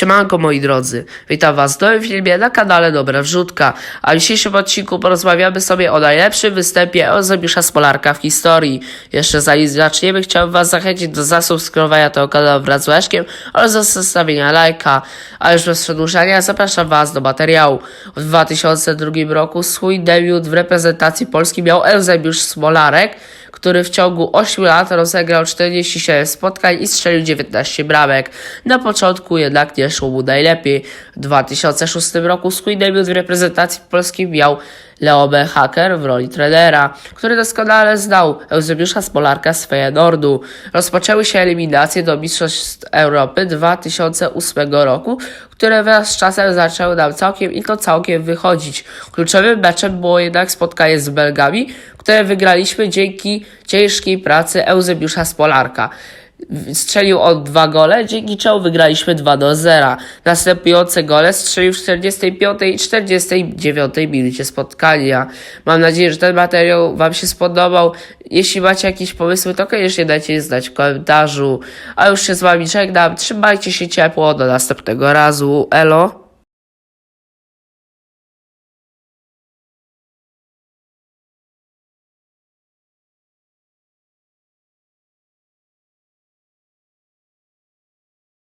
Siemanko moi drodzy, witam was w nowym filmie na kanale Dobra Wrzutka, a w dzisiejszym odcinku porozmawiamy sobie o najlepszym występie Eusebisza Smolarka w historii. Jeszcze zanim zaczniemy, chciałbym was zachęcić do zasubskrybowania tego kanału wraz z łeczkiem oraz do zostawienia lajka, a już bez przedłużania zapraszam was do materiału. W 2002 roku swój debiut w reprezentacji Polski miał Eusebiusz Smolarek, który w ciągu 8 lat rozegrał 47 spotkań i strzelił 19 bramek. Na początku jednak nie szło najlepiej. W 2006 roku swój debiut w reprezentacji polskiej miał Leo. Hacker w roli trenera, który doskonale znał Eusebiusza Smolarka z Feyenoordu. Rozpoczęły się eliminacje do Mistrzostw Europy 2008 roku, które wraz z czasem zaczęły nam całkiem i to całkiem wychodzić. Kluczowym meczem było jednak spotkanie z Belgami, które wygraliśmy dzięki ciężkiej pracy Eusebiusza Spolarka. Strzelił on dwa gole, dzięki czemu wygraliśmy 2 do 0. Następujące gole strzelił w 45 i 49 minucie spotkania. Mam nadzieję, że ten materiał Wam się spodobał. Jeśli macie jakieś pomysły, to koniecznie dajcie je znać w komentarzu. A już się z Wami żegnam. Trzymajcie się ciepło. Do następnego razu. Elo.